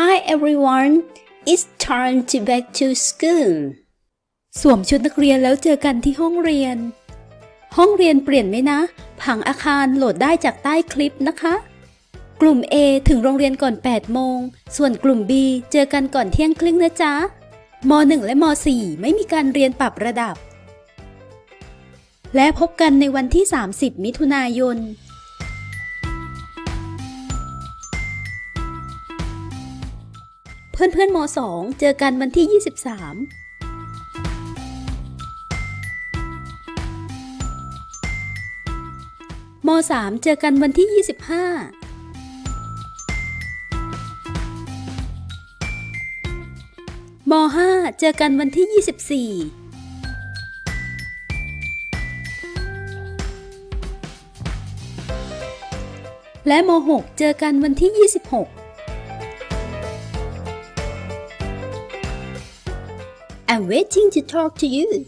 Hi everyone, it's time to back to school. สวมชุดนักเรียนแล้วเจอกันที่ห้องเรียน ห้องเรียนเปลี่ยนไหมนะ ผังอาคารโหลดได้จากใต้คลิปนะคะ กลุ่ม A ถึงโรงเรียนก่อน 8 โมง ส่วนกลุ่ม B เจอกันก่อนเที่ยงครึ่งนะจ๊ะม .1 และม .4 ไม่มีการเรียนปรับระดับ และพบกันในวันที่ 30 มิถุนายน เพื่อนเพื่อนๆม .2 เจอกันวันที่ 23ม .3 เจอกันวันที่ 25ม .5 เจอกันวันที่ 24 และม .6 เจอกันวันที่ 26 I'm waiting to talk to you